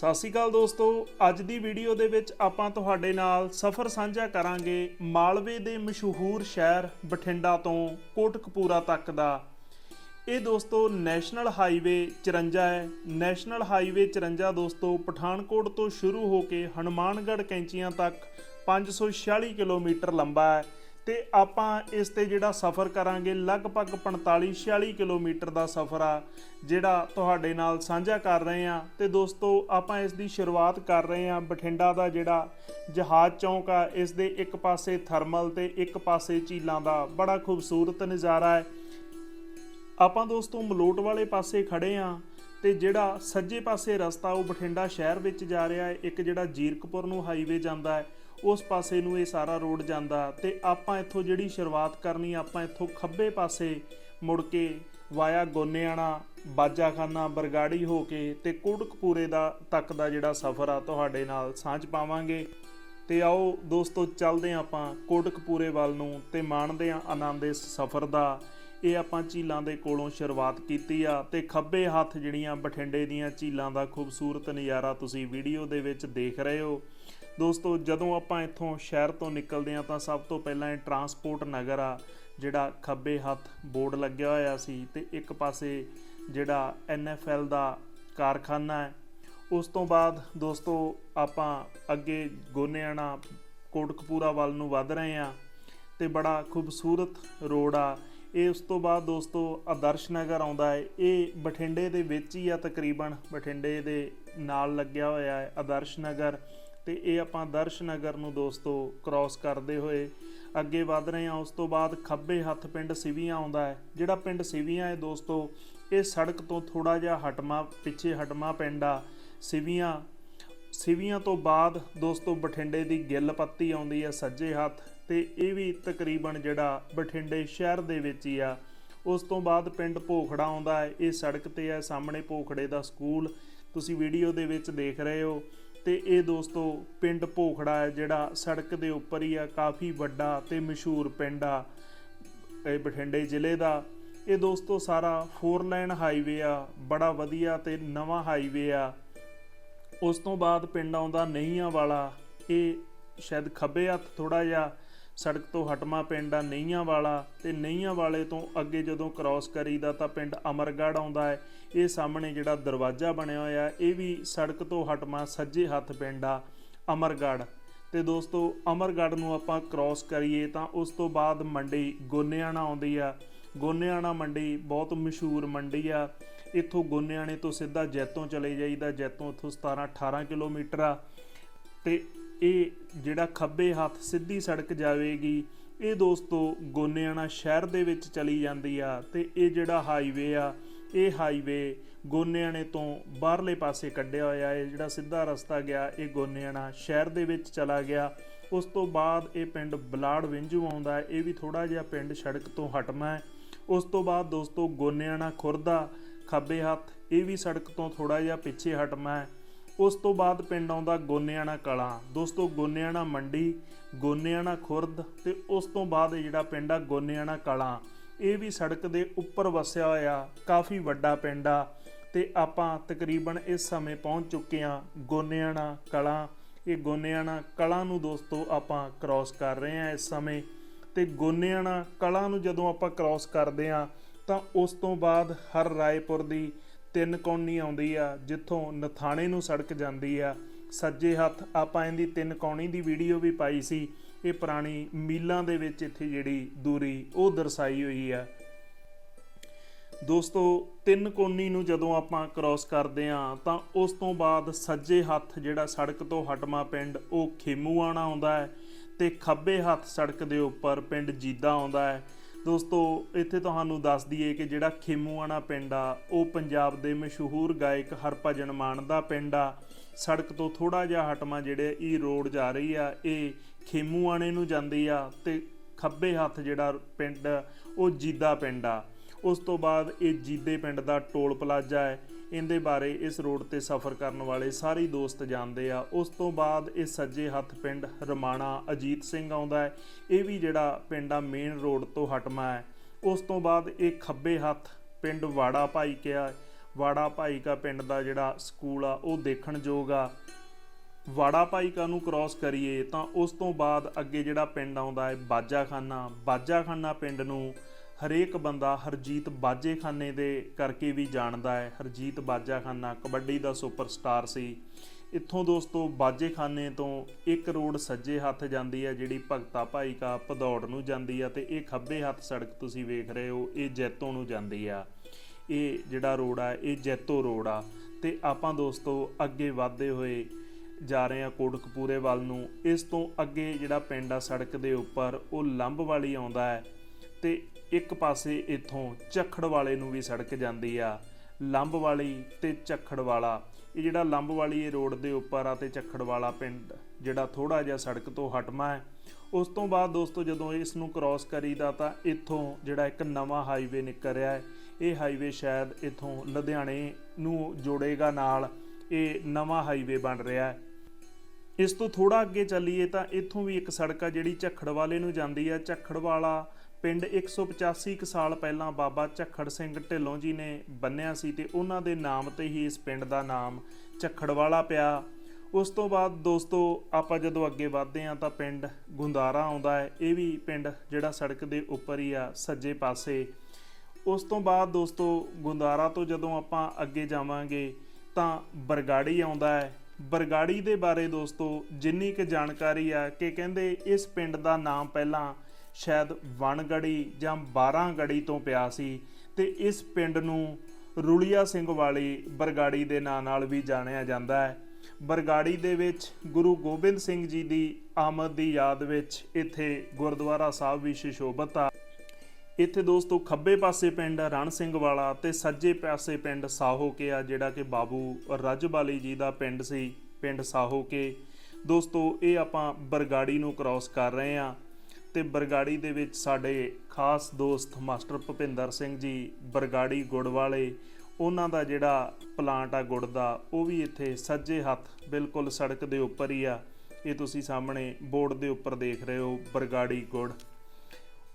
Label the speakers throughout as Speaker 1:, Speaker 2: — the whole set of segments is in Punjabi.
Speaker 1: ਸਤਿ ਸ਼੍ਰੀ ਅਕਾਲ ਦੋਸਤੋ। ਅੱਜ ਦੀ ਵੀਡੀਓ ਦੇ ਵਿੱਚ ਆਪਾਂ ਤੁਹਾਡੇ ਨਾਲ ਸਫ਼ਰ ਸਾਂਝਾ ਕਰਾਂਗੇ ਮਾਲਵੇ ਦੇ ਮਸ਼ਹੂਰ ਸ਼ਹਿਰ ਬਠਿੰਡਾ ਤੋਂ ਕੋਟਕਪੂਰਾ ਤੱਕ ਦਾ। ਇਹ ਦੋਸਤੋ ਨੈਸ਼ਨਲ ਹਾਈਵੇ 54 ਹੈ। ਨੈਸ਼ਨਲ ਹਾਈਵੇ 54 ਦੋਸਤੋ ਪਠਾਨਕੋਟ ਤੋਂ ਸ਼ੁਰੂ ਹੋ ਕੇ ਹਨੂਮਾਨਗੜ੍ਹ ਕੈਂਚੀਆਂ ਤੱਕ 546 ਕਿਲੋਮੀਟਰ ਲੰਬਾ ਹੈ। ਤੇ ਆਪਾਂ ਇਸ ਤੇ ਜਿਹੜਾ ਸਫ਼ਰ ਕਰਾਂਗੇ, ਲਗਭਗ 45 46 ਕਿਲੋਮੀਟਰ ਦਾ ਸਫ਼ਰ ਆ, ਜਿਹੜਾ ਤੁਹਾਡੇ ਨਾਲ ਸਾਂਝਾ ਕਰ ਰਹੇ ਆ ਤੇ ਦੋਸਤੋ, ਆਪਾਂ ਇਸ ਦੀ ਸ਼ੁਰੂਆਤ ਕਰ ਰਹੇ ਆ ਬਠਿੰਡਾ ਦਾ ਜਿਹੜਾ ਜਹਾਜ਼ ਚੌਂਕ ਆ, ਇਸ ਦੇ ਇੱਕ ਪਾਸੇ ਥਰਮਲ ਤੇ ਇੱਕ ਪਾਸੇ ਝੀਲਾਂ ਦਾ ਬੜਾ ਖੂਬਸੂਰਤ ਨਜ਼ਾਰਾ ਹੈ। ਆਪਾਂ ਦੋਸਤੋ, ਮਲੋਟ ਵਾਲੇ ਪਾਸੇ ਖੜੇ ਆ ਤੇ ਜਿਹੜਾ ਸੱਜੇ ਪਾਸੇ ਰਸਤਾ ਉਹ ਬਠਿੰਡਾ ਸ਼ਹਿਰ ਵਿੱਚ ਜਾ ਰਿਹਾ ਹੈ। ਇੱਕ ਜਿਹੜਾ ਜੀਰਕਪੁਰ ਨੂੰ ਹਾਈਵੇ ਜਾਂਦਾ ਹੈ। ਉਸ ਪਾਸੇ ਨੂੰ ਇਹ ਸਾਰਾ ਰੋਡ ਜਾਂਦਾ ਤੇ ਆਪਾਂ ਇੱਥੋਂ ਜਿਹੜੀ ਸ਼ੁਰੂਆਤ ਕਰਨੀ, ਆਪਾਂ ਇੱਥੋਂ ਖੱਬੇ ਪਾਸੇ ਮੁੜ ਕੇ ਵਾਇਆ ਗੋਨੇਆਣਾ, ਬਾਜਾਖਾਨਾ, ਬਰਗਾੜੀ ਹੋ ਕੇ ਤੇ ਕੋਟਕਪੂਰੇ ਦਾ ਤੱਕ ਦਾ ਜਿਹੜਾ ਸਫ਼ਰ ਆ ਤੁਹਾਡੇ ਨਾਲ ਸਾਂਝ ਪਾਵਾਂਗੇ। ਤੇ ਆਓ ਦੋਸਤੋ, ਚੱਲਦੇ ਹਾਂ ਆਪਾਂ ਕੋਟਕਪੂਰੇ ਵੱਲ ਨੂੰ ਤੇ ਮਾਣਦੇ ਹਾਂ ਆਨੰਦ ਇਸ ਸਫ਼ਰ ਦਾ। ਇਹ ਆਪਾਂ ਝੀਲਾਂ ਦੇ ਕੋਲੋਂ ਸ਼ੁਰੂਆਤ ਕੀਤੀ ਆ ਤੇ ਖੱਬੇ ਹੱਥ ਜਿਹੜੀਆਂ ਬਠਿੰਡੇ ਦੀਆਂ ਝੀਲਾਂ ਦਾ ਖੂਬਸੂਰਤ ਨਜ਼ਾਰਾ ਤੁਸੀਂ ਵੀਡੀਓ ਦੇ ਵਿੱਚ ਦੇਖ ਰਹੇ ਹੋ। ਦੋਸਤੋ, ਜਦੋਂ ਆਪਾਂ ਇੱਥੋਂ ਸ਼ਹਿਰ ਤੋਂ ਨਿਕਲਦੇ ਆ ਤਾਂ ਸਭ ਤੋਂ ਪਹਿਲਾਂ ਇਹ ਟਰਾਂਸਪੋਰਟ ਨਗਰ ਆ, ਜਿਹੜਾ ਖੱਬੇ ਹੱਥ ਬੋਰਡ ਲੱਗਿਆ ਹੋਇਆ ਸੀ ਤੇ ਇੱਕ ਪਾਸੇ ਜਿਹੜਾ NFL ਦਾ ਕਾਰਖਾਨਾ ਹੈ। ਉਸ ਤੋਂ ਬਾਅਦ ਦੋਸਤੋ, ਆਪਾਂ ਅੱਗੇ ਗੋਨੇਆਣਾ, ਕੋਟਕਪੂਰਾ ਵੱਲ ਨੂੰ ਵੱਧ ਰਹੇ ਆ ਤੇ ਬੜਾ ਖੂਬਸੂਰਤ ਰੋਡ ਆ। ਇਹ ਉਸ ਤੋਂ ਬਾਅਦ ਦੋਸਤੋ, ਆਦਰਸ਼ ਨਗਰ ਆਉਂਦਾ ਹੈ। ਇਹ ਬਠਿੰਡੇ ਦੇ ਵਿੱਚ ਹੀ ਆ ਤਕਰੀਬਨ, ਬਠਿੰਡੇ ਦੇ ਨਾਲ ਲੱਗਿਆ ਹੋਇਆ ਹੈ ਆਦਰਸ਼ ਨਗਰ। ਤੇ ਇਹ ਆਪਾਂ ਦਰਸ਼ ਨਗਰ ਨੂੰ ਦੋਸਤੋ ਕ੍ਰਾਸ ਕਰਦੇ ਹੋਏ ਅੱਗੇ ਵਧ ਰਹੇ ਹਾਂ। ਉਸ ਤੋਂ ਬਾਅਦ ਖੱਬੇ ਹੱਥ ਪਿੰਡ ਸਿਵੀਆਂ ਆਉਂਦਾ ਹੈ। ਜਿਹੜਾ ਪਿੰਡ ਸਿਵੀਆਂ ਹੈ ਦੋਸਤੋ, ਇਹ ਸੜਕ ਤੋਂ ਥੋੜਾ ਜਿਹਾ ਹਟਮਾ, ਪਿੱਛੇ ਹਟਮਾ ਪਿੰਡ ਆ। ਸਿਵੀਆਂ ਸਿਵੀਆਂ ਤੋਂ ਬਾਅਦ ਦੋਸਤੋ ਬਠਿੰਡੇ ਦੀ ਗਿੱਲ ਪੱਤੀ ਆਉਂਦੀ ਹੈ ਸੱਜੇ ਹੱਥ ਤੇ ਇਹ ਵੀ ਤਕਰੀਬਨ ਜਿਹੜਾ ਬਠਿੰਡੇ ਸ਼ਹਿਰ ਦੇ ਵਿੱਚ ਹੀ ਆ। ਉਸ ਤੋਂ ਬਾਅਦ ਪਿੰਡ ਭੋਖੜਾ ਆਉਂਦਾ ਹੈ। ਇਹ ਸੜਕ ਤੇ ਹੈ, ਸਾਹਮਣੇ ਭੋਖੜੇ ਦਾ ਸਕੂਲ। ਤੁਸੀਂ ਵੀਡੀਓ ਦੇ ਵਿੱਚ ਦੇਖ ਰਹੇ ਹੋ। ਤੇ ਇਹ ਦੋਸਤੋ ਪਿੰਡ ਭੋਖੜਾ ਹੈ, ਜਿਹੜਾ ਸੜਕ ਦੇ ਉੱਪਰ ਹੀ ਆ, ਕਾਫੀ ਵੱਡਾ ਤੇ ਮਸ਼ਹੂਰ ਪਿੰਡ ਆ, ਇਹ ਬਠਿੰਡੇ ਜ਼ਿਲ੍ਹੇ ਦਾ। ਇਹ ਦੋਸਤੋ ਸਾਰਾ 4 ਲਾਈਨ ਹਾਈਵੇ ਆ, ਬੜਾ ਵਧੀਆ ਤੇ ਨਵਾਂ ਹਾਈਵੇ ਆ। ਉਸ ਤੋਂ ਬਾਅਦ ਪਿੰਡ ਆਉਂਦਾ ਨਈਆਂ ਵਾਲਾ, ਇਹ ਸ਼ਾਇਦ ਖੱਬੇ ਹੱਥ ਥੋੜਾ ਜਿਹਾ ਸੜਕ ਤੋਂ ਹਟਮਾ ਪਿੰਡ ਆ, ਨਈਆਂ ਵਾਲਾ ਤੇ ਨਈਆਂ ਵਾਲੇ ਤੋਂ ਅੱਗੇ ਜਦੋਂ ਕ੍ਰਾਸ ਕਰੀਦਾ ਤਾਂ ਪਿੰਡ ਅਮਰਗੜ੍ਹ ਆਉਂਦਾ ਹੈ। ਇਹ ਸਾਹਮਣੇ ਜਿਹੜਾ ਦਰਵਾਜ਼ਾ ਬਣਿਆ ਹੋਇਆ, ਇਹ ਵੀ ਸੜਕ ਤੋਂ ਹਟਮਾ ਸੱਜੇ ਹੱਥ ਪਿੰਡ ਆ, ਅਮਰਗੜ੍ਹ। ਤੇ ਦੋਸਤੋ, ਅਮਰਗੜ੍ਹ ਨੂੰ ਆਪਾਂ ਕ੍ਰਾਸ ਕਰੀਏ ਤਾਂ ਉਸ ਤੋਂ ਬਾਅਦ ਮੰਡੀ ਗੋਨਿਆਣਾ ਆਉਂਦੀ ਆ। ਗੋਨਿਆਣਾ ਮੰਡੀ ਬਹੁਤ ਮਸ਼ਹੂਰ ਮੰਡੀ ਆ। ਇੱਥੋਂ ਗੋਨਿਆਣੇ ਤੋਂ ਸਿੱਧਾ ਜੈਤੋਂ ਚਲੇ ਜਾਈਦਾ, ਜੈਤੋਂ ਇੱਥੋਂ 17 18 ਕਿਲੋਮੀਟਰ ਆ। ਤੇ ਇਹ ਜਿਹੜਾ ਖੱਬੇ ਹੱਥ ਸਿੱਧੀ ਸੜਕ ਜਾਵੇਗੀ, ਇਹ ਦੋਸਤੋ ਗੋਨਿਆਣਾ ਸ਼ਹਿਰ ਦੇ ਵਿੱਚ ਚਲੀ ਜਾਂਦੀ ਆ ਤੇ ਇਹ ਜਿਹੜਾ ਹਾਈਵੇ ਆ, ਇਹ ਹਾਈਵੇ ਗੋਨਿਆਣੇ ਤੋਂ ਬਾਹਰਲੇ ਪਾਸੇ ਕੱਢਿਆ ਹੋਇਆ ਹੈ ਜਿਹੜਾ ਸਿੱਧਾ ਰਸਤਾ ਗਿਆ, ਇਹ ਗੋਨਿਆਣਾ ਸ਼ਹਿਰ ਦੇ ਵਿੱਚ ਚਲਾ ਗਿਆ। ਉਸ ਤੋਂ ਬਾਅਦ ਇਹ ਪਿੰਡ ਬਲਾੜ ਵਿੰਝੂ ਆਉਂਦਾ ਹੈ ਇਹ ਵੀ ਥੋੜਾ ਜਿਹਾ ਪਿੰਡ ਸੜਕ ਤੋਂ ਹਟਮਾ ਹੈ। ਉਸ ਤੋਂ ਬਾਅਦ ਦੋਸਤੋ ਗੋਨਿਆਣਾ ਖੁਰਦਾ ਖੱਬੇ ਹੱਥ, ਇਹ ਵੀ ਸੜਕ ਤੋਂ ਥੋੜਾ ਜਿਹਾ ਪਿੱਛੇ ਹਟਮਾ ਹੈ। ਉਸ ਤੋਂ ਬਾਅਦ ਪਿੰਡ ਆਉਂਦਾ ਗੋਨਿਆਣਾ ਕਲਾਂ। ਦੋਸਤੋ, ਗੋਨਿਆਣਾ ਮੰਡੀ, ਗੋਨਿਆਣਾ ਖੁਰਦ ਤੇ ਉਸ ਤੋਂ ਬਾਅਦ ਜਿਹੜਾ ਪਿੰਡ ਆ ਗੋਨਿਆਣਾ ਕਲਾਂ। ਇਹ ਵੀ ਸੜਕ ਦੇ ਉੱਪਰ ਵਸਿਆ ਹੋਇਆ ਕਾਫੀ ਵੱਡਾ ਪਿੰਡ ਆ ਤੇ ਆਪਾਂ ਤਕਰੀਬਨ ਇਸ ਸਮੇਂ ਪਹੁੰਚ ਚੁੱਕੇ ਆ ਗੋਨਿਆਣਾ ਕਲਾਂ। ਇਹ ਗੋਨਿਆਣਾ ਕਲਾਂ ਨੂੰ ਦੋਸਤੋ ਆਪਾਂ ਕ੍ਰਾਸ ਕਰ ਰਹੇ ਆ ਇਸ ਸਮੇਂ ਤੇ ਗੋਨਿਆਣਾ ਕਲਾਂ ਨੂੰ ਜਦੋਂ ਆਪਾਂ ਕ੍ਰਾਸ ਕਰਦੇ ਆ ਤਾਂ ਉਸ ਤੋਂ ਬਾਅਦ ਹਰ ਰਾਏਪੁਰ ਦੀ ਤਿੰਨ ਕੌਣੀ ਆਉਂਦੀ ਆ, ਜਿੱਥੋਂ ਨਥਾਣੇ ਨੂੰ ਸੜਕ ਜਾਂਦੀ ਆ। ਸੱਜੇ ਹੱਥ ਆਪਾਂ ਇਹਦੀ ਤਿੰਨ ਕੌਣੀ ਦੀ ਵੀਡੀਓ ਵੀ ਪਾਈ ਸੀ। ਇਹ ਪੁਰਾਣੀ ਮੀਲਾਂ ਦੇ ਵਿੱਚ ਇੱਥੇ ਜਿਹੜੀ ਦੂਰੀ, ਉਹ ਦਰਸਾਈ ਹੋਈ ਆ। ਦੋਸਤੋ, ਤਿੰਨ ਕੋਨੀ ਨੂੰ ਜਦੋਂ ਆਪਾਂ ਕ੍ਰਾਸ ਕਰਦੇ ਆ, ਤਾਂ ਉਸ ਤੋਂ ਬਾਅਦ ਸੱਜੇ ਹੱਥ ਜਿਹੜਾ ਸੜਕ ਤੋਂ ਹਟਮਾ ਪਿੰਡ, ਉਹ ਖੇਮੂਆਣਾ ਆਉਂਦਾ ਹੈ ਤੇ ਖੱਬੇ ਹੱਥ ਸੜਕ ਦੇ ਉੱਪਰ ਪਿੰਡ ਜੀਦਾ ਆਉਂਦਾ ਹੈ। ਦੋਸਤੋ, ਇੱਥੇ ਤੁਹਾਨੂੰ ਦੱਸ ਦਈਏ ਕਿ ਜਿਹੜਾ ਖੇਮੂਆਣਾ ਪਿੰਡ ਆ, ਉਹ ਪੰਜਾਬ ਦੇ ਮਸ਼ਹੂਰ ਗਾਇਕ ਹਰਭਜਨ ਮਾਨ ਦਾ ਪਿੰਡ ਆ। ਸੜਕ ਤੋਂ ਥੋੜਾ ਜਿਹਾ ਹਟਮਾ ਜਿਹੜੇ ਇਹ ਰੋਡ ਜਾ ਰਹੀ ਆ, ਇਹ ਖੇਮੂਆਣੇ ਨੂੰ ਜਾਂਦੀ ਆ ਤੇ ਖੱਬੇ ਹੱਥ ਜਿਹੜਾ ਪਿੰਡ, ਉਹ ਜੀਦਾ ਪਿੰਡ ਆ। ਉਸ ਤੋਂ ਬਾਅਦ ਇਹ ਜੀਦੇ ਪਿੰਡ ਦਾ ਟੋਲ ਪਲਾਜ਼ਾ ਹੈ। ਇਹਦੇ ਬਾਰੇ ਇਸ ਰੋਡ ਤੇ ਸਫ਼ਰ ਕਰਨ ਵਾਲੇ ਸਾਰੇ ਦੋਸਤ ਜਾਣਦੇ ਆ। ਉਸ ਤੋਂ ਬਾਅਦ ਇਹ ਸੱਜੇ ਹੱਥ ਪਿੰਡ ਰਮਾਣਾ ਅਜੀਤ ਸਿੰਘ ਆਉਂਦਾ ਹੈ। ਇਹ ਵੀ ਜਿਹੜਾ ਪਿੰਡ ਆ ਮੇਨ ਰੋਡ ਤੋਂ ਹਟਮਾ ਹੈ। ਉਸ ਤੋਂ ਬਾਅਦ ਇਹ ਖੱਬੇ ਹੱਥ ਪਿੰਡ ਵਾੜਾ ਭਾਈ ਕਿਹਾ ਵਾੜਾ ਭਾਈਕਾ ਪਿੰਡ ਦਾ ਜਿਹੜਾ ਸਕੂਲ ਆ, ਉਹ ਦੇਖਣ ਯੋਗ ਆ। ਵਾੜਾ ਭਾਈਕਾ ਨੂੰ ਕ੍ਰਾਸ ਕਰੀਏ ਤਾਂ ਉਸ ਤੋਂ ਬਾਅਦ ਅੱਗੇ ਜਿਹੜਾ ਪਿੰਡ ਆਉਂਦਾ ਹੈ, ਬਾਜਾਖਾਨਾ। ਬਾਜਾਖਾਨਾ ਪਿੰਡ ਨੂੰ ਹਰੇਕ ਬੰਦਾ ਹਰਜੀਤ ਬਾਜੇਖਾਨੇ ਦੇ ਕਰਕੇ ਵੀ ਜਾਣਦਾ ਹੈ। ਹਰਜੀਤ ਬਾਜਾਖਾਨਾ ਕਬੱਡੀ ਦਾ ਸੁਪਰਸਟਾਰ ਸੀ। ਇੱਥੋਂ ਦੋਸਤੋ, ਬਾਜੇਖਾਨੇ ਤੋਂ ਇੱਕ ਰੋਡ ਸੱਜੇ ਹੱਥ ਜਾਂਦੀ ਹੈ, ਜਿਹੜੀ ਭਗਤਾ ਭਾਈਕਾ ਭਦੌੜ ਨੂੰ ਜਾਂਦੀ ਆ ਤੇ ਇਹ ਖੱਬੇ ਹੱਥ ਸੜਕ ਤੁਸੀਂ ਵੇਖ ਰਹੇ ਹੋ, ਇਹ ਜੈਤੋ ਨੂੰ ਜਾਂਦੀ ਆ। ਇਹ ਜਿਹੜਾ ਰੋਡ ਆ, ਇਹ ਜੈਤੋ ਰੋਡ ਆ। ਤੇ ਆਪਾਂ ਦੋਸਤੋ, ਅੱਗੇ ਵਧਦੇ ਹੋਏ ਜਾ ਰਹੇ ਆ ਕੋਟਕਪੂਰੇ ਵੱਲ ਨੂੰ। ਇਸ ਤੋਂ ਅੱਗੇ ਜਿਹੜਾ ਪਿੰਡ ਆ ਸੜਕ ਦੇ ਉੱਪਰ, ਉਹ ਲੰਬ ਵਾਲੀ ਆਉਂਦਾ ਹੈ। ਤੇ ਇੱਕ ਪਾਸੇ ਇੱਥੋਂ ਝੱਖੜ ਵਾਲੇ ਨੂੰ ਵੀ ਸੜਕ ਜਾਂਦੀ ਆ, ਲੰਬ ਵਾਲੀ ਤੇ ਝੱਖੜ ਵਾਲਾ। ਇਹ ਜਿਹੜਾ ਲੰਬ ਵਾਲੀ ਇਹ ਰੋਡ ਦੇ ਉੱਪਰ ਆ ਤੇ ਝੱਖੜ ਵਾਲਾ ਪਿੰਡ, ਜਿਹੜਾ ਥੋੜਾ ਜਿਹਾ ਸੜਕ ਤੋਂ ਹਟਮਾ ਹੈ। ਉਸ ਤੋਂ ਬਾਅਦ ਦੋਸਤੋ ਜਦੋਂ ਇਸ ਨੂੰ ਕ੍ਰਾਸ ਕਰੀਦਾ ਤਾਂ ਇੱਥੋਂ ਜਿਹੜਾ ਇੱਕ ਨਵਾਂ ਹਾਈਵੇ ਨਿਕਲ ਰਿਹਾ ਹੈ। ਇਹ ਹਾਈਵੇ ਸ਼ਾਇਦ ਇੱਥੋਂ ਲੁਧਿਆਣੇ ਨੂੰ ਜੋੜੇਗਾ ਨਾਲ। ਇਹ ਨਵਾਂ ਹਾਈਵੇ ਬਣ ਰਿਹਾ ਹੈ। ਇਸ ਤੋਂ ਥੋੜਾ ਅੱਗੇ ਚੱਲੀਏ ਤਾਂ ਇੱਥੋਂ ਵੀ ਇੱਕ ਸੜਕ ਆ ਜਿਹੜੀ ਝੱਖੜ ਵਾਲੇ ਨੂੰ ਜਾਂਦੀ ਆ। ਝੱਖੜ ਵਾਲਾ ਪਿੰਡ 185 ਕੁ ਸਾਲ ਪਹਿਲਾਂ ਬਾਬਾ ਝੱਖੜ ਸਿੰਘ ਢਿੱਲੋਂ ਜੀ ਨੇ ਬੰਨਿਆ ਸੀ ਤੇ ਉਹਨਾਂ ਦੇ ਨਾਮ ਤੇ ਹੀ ਇਸ ਪਿੰਡ ਦਾ ਨਾਮ ਝੱਖੜ ਵਾਲਾ ਪਿਆ। ਉਸ ਤੋਂ ਬਾਅਦ ਦੋਸਤੋ, ਆਪਾਂ ਜਦੋਂ ਅੱਗੇ ਵਧਦੇ ਹਾਂ ਤਾਂ ਪਿੰਡ ਗੁੰਦਾਰਾ ਆਉਂਦਾ ਹੈ। ਇਹ ਵੀ ਪਿੰਡ ਜਿਹੜਾ ਸੜਕ ਦੇ ਉੱਪਰ ਹੀ ਆ, ਸੱਜੇ ਪਾਸੇ। ਉਸ ਤੋਂ ਬਾਅਦ ਦੋਸਤੋ, ਗੁੰਦਾਰਾ ਤੋਂ ਜਦੋਂ ਆਪਾਂ ਅੱਗੇ ਜਾਵਾਂਗੇ ਤਾਂ ਬਰਗਾੜੀ ਆਉਂਦਾ ਹੈ। ਬਰਗਾੜੀ ਦੇ ਬਾਰੇ ਦੋਸਤੋ, ਜਿੰਨੀ ਕੁ ਜਾਣਕਾਰੀ ਆ ਕਿ ਕਹਿੰਦੇ ਇਸ ਪਿੰਡ ਦਾ ਨਾਮ ਪਹਿਲਾਂ ਸ਼ਾਇਦ ਵਣਗੜੀ ਜਾਂ 12 ਗੜੀ ਤੋਂ ਪਿਆ ਸੀ ਤੇ ਇਸ ਪਿੰਡ ਨੂੰ ਰੁਲੀਆ ਸਿੰਘ ਵਾਲੀ ਬਰਗਾੜੀ ਦੇ ਨਾਂ ਨਾਲ ਵੀ ਜਾਣਿਆ ਜਾਂਦਾ ਹੈ। ਬਰਗਾੜੀ ਦੇ ਵਿੱਚ ਗੁਰੂ ਗੋਬਿੰਦ ਸਿੰਘ ਜੀ ਦੀ ਆਮਦ ਦੀ ਯਾਦ ਵਿੱਚ ਇੱਥੇ ਗੁਰਦੁਆਰਾ ਸਾਹਿਬ ਵੀ ਸ਼ਿਸ਼ੋਭਤ ਆ। ਇੱਥੇ ਦੋਸਤੋ ਖੱਬੇ ਪਾਸੇ ਪਿੰਡ ਰਣ ਸਿੰਘ ਵਾਲਾ ਤੇ ਸੱਜੇ ਪਾਸੇ ਪਿੰਡ ਸਾਹੋਕੇ ਆ, ਜਿਹੜਾ ਕਿ ਬਾਬੂ ਰਜਬਾਲੀ ਜੀ ਦਾ ਪਿੰਡ ਸੀ, ਪਿੰਡ ਸਾਹੋਕੇ ਦੋਸਤੋ ਇਹ ਆਪਾਂ ਬਰਗਾੜੀ ਨੂੰ ਕ੍ਰਾਸ ਕਰ ਰਹੇ ਆ ਤੇ ਬਰਗਾੜੀ ਦੇ ਵਿੱਚ ਸਾਡੇ ਖਾਸ ਦੋਸਤ ਮਾਸਟਰ ਭੁਪਿੰਦਰ ਸਿੰਘ ਜੀ ਬਰਗਾੜੀ ਗੁੜ ਵਾਲੇ, ਉਹਨਾਂ ਦਾ ਜਿਹੜਾ ਪਲਾਂਟ ਆ ਗੁੜ ਦਾ, ਉਹ ਵੀ ਇੱਥੇ ਸੱਜੇ ਹੱਥ ਬਿਲਕੁਲ ਸੜਕ ਦੇ ਉੱਪਰ ਹੀ ਆ। ਇਹ ਤੁਸੀਂ ਸਾਹਮਣੇ ਬੋਰਡ ਦੇ ਉੱਪਰ ਦੇਖ ਰਹੇ ਹੋ, ਬਰਗਾੜੀ ਗੁੜ।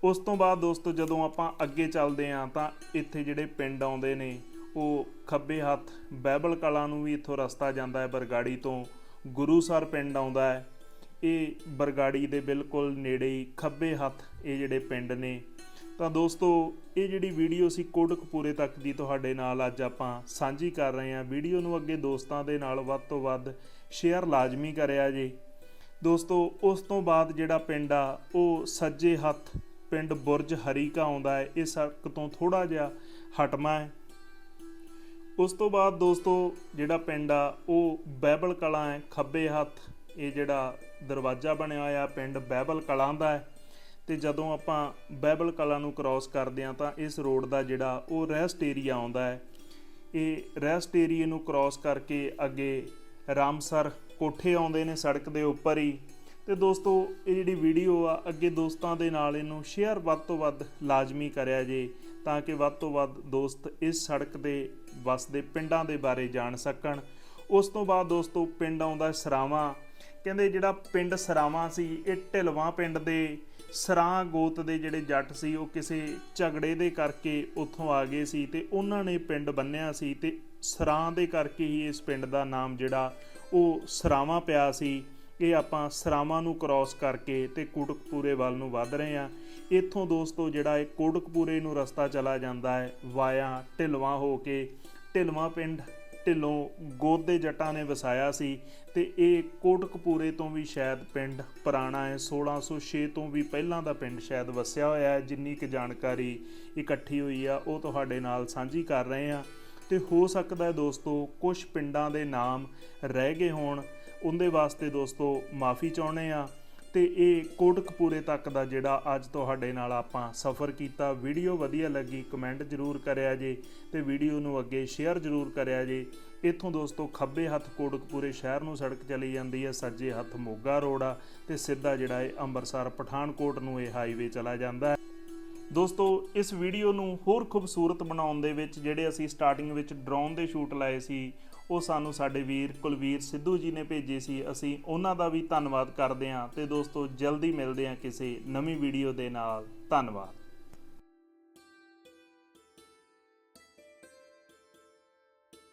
Speaker 1: ਉਸ ਤੋਂ ਬਾਅਦ ਦੋਸਤੋ, ਜਦੋਂ ਆਪਾਂ ਅੱਗੇ ਚੱਲਦੇ ਆਂ ਤਾਂ ਇੱਥੇ ਜਿਹੜੇ ਪਿੰਡ ਆਉਂਦੇ ਨੇ, ਉਹ ਖੱਬੇ ਹੱਥ ਬਹਿਬਲ ਕਲਾ ਨੂੰ ਵੀ ਇੱਥੋਂ ਰਸਤਾ ਜਾਂਦਾ ਹੈ ਬਰਗਾੜੀ ਤੋਂ। ਗੁਰੂਸਰ ਪਿੰਡ ਆਉਂਦਾ ਹੈ। ਇਹ ਬਰਗਾੜੀ ਦੇ ਬਿਲਕੁਲ ਨੇੜੇ ਹੀ ਖੱਬੇ ਹੱਥ ਇਹ ਜਿਹੜੇ ਪਿੰਡ ਨੇ। ਤਾਂ ਦੋਸਤੋ, ਇਹ ਜਿਹੜੀ ਵੀਡੀਓ ਸੀ ਕੋਟਕਪੂਰੇ ਤੱਕ ਦੀ ਤੁਹਾਡੇ ਨਾਲ ਅੱਜ ਆਪਾਂ ਸਾਂਝੀ ਕਰ ਰਹੇ ਹਾਂ। ਵੀਡੀਓ ਨੂੰ ਅੱਗੇ ਦੋਸਤਾਂ ਦੇ ਨਾਲ ਵੱਧ ਤੋਂ ਵੱਧ ਸ਼ੇਅਰ ਲਾਜ਼ਮੀ ਕਰਿਆ ਜੀ। ਦੋਸਤੋ, ਉਸ ਤੋਂ ਬਾਅਦ ਜਿਹੜਾ ਪਿੰਡ ਆ, ਉਹ ਸੱਜੇ ਹੱਥ ਪਿੰਡ ਬੁਰਜ ਹਰੀਕਾ ਆਉਂਦਾ ਹੈ। ਇਹ ਸੜਕ ਤੋਂ ਥੋੜਾ ਜਿਹਾ ਹਟਮਾ ਹੈ। ਉਸ ਤੋਂ ਬਾਅਦ ਦੋਸਤੋ, ਜਿਹੜਾ ਪਿੰਡ ਆ, ਉਹ ਬਾਈਬਲ ਕਲਾਂ ਹੈ। ਖੱਬੇ ਹੱਥ ਇਹ ਜਿਹੜਾ ਦਰਵਾਜ਼ਾ ਬਣਿਆ ਹੋਇਆ, ਪਿੰਡ ਬਹਿਬਲ ਕਲਾਂ ਦਾ ਹੈ। ਤੇ ਜਦੋਂ ਆਪਾਂ ਬਹਿਬਲ ਕਲਾਂ ਨੂੰ ਕ੍ਰਾਸ ਕਰਦੇ ਆ ਤਾਂ ਇਸ ਰੋਡ ਦਾ ਜਿਹੜਾ ਉਹ ਰੈਸਟ ਏਰੀਆ ਆਉਂਦਾ ਹੈ। ਇਹ ਰੈਸਟ ਏਰੀਏ ਨੂੰ ਕ੍ਰਾਸ ਕਰਕੇ ਅੱਗੇ ਰਾਮਸਰ ਕੋਠੇ ਆਉਂਦੇ ਨੇ ਸੜਕ ਦੇ ਉੱਪਰ ਹੀ। ਤੇ ਦੋਸਤੋ, ਇਹ ਜਿਹੜੀ ਵੀਡੀਓ ਆ, ਅੱਗੇ ਦੋਸਤਾਂ ਦੇ ਨਾਲ ਇਹਨੂੰ ਸ਼ੇਅਰ ਵੱਧ ਤੋਂ ਵੱਧ ਲਾਜ਼ਮੀ ਕਰਿਆ ਜੇ, ਤਾਂ ਕਿ ਵੱਧ ਤੋਂ ਵੱਧ ਦੋਸਤ ਇਸ ਸੜਕ ਦੇ ਵਸਦੇ ਪਿੰਡਾਂ ਦੇ ਬਾਰੇ ਜਾਣ ਸਕਣ। ਉਸ ਤੋਂ ਬਾਅਦ ਦੋਸਤੋ, ਪਿੰਡ ਆਉਂਦਾ ਸਰਾਵਾਂ। ਕਹਿੰਦੇ ਜਿਹੜਾ ਪਿੰਡ ਸਰਾਵਾਂ ਸੀ, ਇਹ ਢਿਲਵਾਂ ਪਿੰਡ ਦੇ ਸਰਾਂ ਗੋਤ ਦੇ ਜਿਹੜੇ ਜੱਟ ਸੀ, ਉਹ ਕਿਸੇ ਝਗੜੇ ਦੇ ਕਰਕੇ ਉੱਥੋਂ ਆ ਗਏ ਸੀ ਤੇ ਉਹਨਾਂ ਨੇ ਪਿੰਡ ਬੰਨਿਆ ਸੀ ਤੇ ਸਰਾਂ ਦੇ ਕਰਕੇ ਹੀ ਇਸ ਪਿੰਡ ਦਾ ਨਾਮ ਜਿਹੜਾ ਉਹ ਸਰਾਵਾਂ ਪਿਆ ਸੀ। ਇਹ ਆਪਾਂ ਸਰਾਵਾਂ ਨੂੰ ਕ੍ਰਾਸ ਕਰਕੇ ਤੇ ਕੋਟਕਪੂਰੇ ਵੱਲ ਨੂੰ ਵੱਧ ਰਹੇ ਹਾਂ। ਇੱਥੋਂ ਦੋਸਤੋ ਜਿਹੜਾ ਇਹ ਕੋਟਕਪੂਰੇ ਨੂੰ ਰਸਤਾ ਚਲਾ ਜਾਂਦਾ ਹੈ, ਵਾਇਆ ਢਿਲਵਾਂ ਹੋ ਕੇ, ਢਿਲਵਾਂ ਪਿੰਡ ਢਿੱਲੋਂ ਗੋਦੇ ਜੱਟਾਂ ਨੇ ਵਸਾਇਆ ਸੀ ਤੇ ਇਹ ਕੋਟਕਪੂਰੇ ਤੋਂ ਵੀ ਸ਼ਾਇਦ ਪਿੰਡ ਪੁਰਾਣਾ ਹੈ। 1606 ਤੋਂ ਵੀ ਪਹਿਲਾਂ ਦਾ ਪਿੰਡ ਸ਼ਾਇਦ ਵਸਿਆ ਹੋਇਆ ਹੈ। ਜਿੰਨੀ ਕੁ ਜਾਣਕਾਰੀ ਇਕੱਠੀ ਹੋਈ ਆ, ਉਹ ਤੁਹਾਡੇ ਨਾਲ ਸਾਂਝੀ ਕਰ ਰਹੇ ਆ ਤੇ ਹੋ ਸਕਦਾ ਹੈ ਦੋਸਤੋ ਕੁਝ ਪਿੰਡਾਂ ਦੇ ਨਾਮ ਰਹਿ ਗਏ ਹੋਣ। ਉਹਦੇ ਵਾਸਤੇ ਦੋਸਤੋ, ਮਾਫੀ ਚਾਹੁੰਦੇ ਆ ਤੇ ਇਹ ਕੋਟਕਪੂਰੇ ਤੱਕ ਦਾ ਜਿਹੜਾ ਅੱਜ ਤੁਹਾਡੇ ਨਾਲ ਆਪਾਂ ਸਫ਼ਰ ਕੀਤਾ। ਵੀਡੀਓ ਵਧੀਆ ਲੱਗੀ, ਕਮੈਂਟ ਜਰੂਰ ਕਰਿਆ ਜੇ ਤੇ ਵੀਡੀਓ ਨੂੰ ਅੱਗੇ ਸ਼ੇਅਰ ਜਰੂਰ ਕਰਿਆ ਜੇ। ਇੱਥੋਂ ਦੋਸਤੋ, ਖੱਬੇ ਹੱਥ ਕੋਟਕਪੂਰੇ ਸ਼ਹਿਰ ਨੂੰ ਸੜਕ ਚਲੀ ਜਾਂਦੀ ਹੈ, ਸੱਜੇ ਹੱਥ ਮੋਗਾ ਰੋਡ ਆ ਤੇ ਸਿੱਧਾ ਜਿਹੜਾ ਹੈ ਅੰਮ੍ਰਿਤਸਰ, ਪਠਾਨਕੋਟ ਨੂੰ ਇਹ ਹਾਈਵੇ ਚਲਾ ਜਾਂਦਾ ਹੈ। ਦੋਸਤੋ, ਇਸ ਵੀਡੀਓ ਨੂੰ ਹੋਰ ਖੂਬਸੂਰਤ ਬਣਾਉਣ ਦੇ ਵਿੱਚ ਜਿਹੜੇ ਅਸੀਂ ਸਟਾਰਟਿੰਗ ਵਿੱਚ ਡਰੋਨ ਦੇ ਸ਼ੂਟ ਲਾਏ ਸੀ, ਉਹ ਸਾਨੂੰ ਸਾਡੇ ਵੀਰ ਕੁਲਵੀਰ ਸਿੱਧੂ ਜੀ ਨੇ ਭੇਜੇ ਸੀ। ਅਸੀਂ ਉਹਨਾਂ ਦਾ ਵੀ ਧੰਨਵਾਦ ਕਰਦੇ ਹਾਂ ਤੇ ਦੋਸਤੋ, ਜਲਦੀ ਮਿਲਦੇ ਹਾਂ ਕਿਸੇ ਨਵੀਂ ਵੀਡੀਓ ਦੇ ਨਾਲ। ਧੰਨਵਾਦ।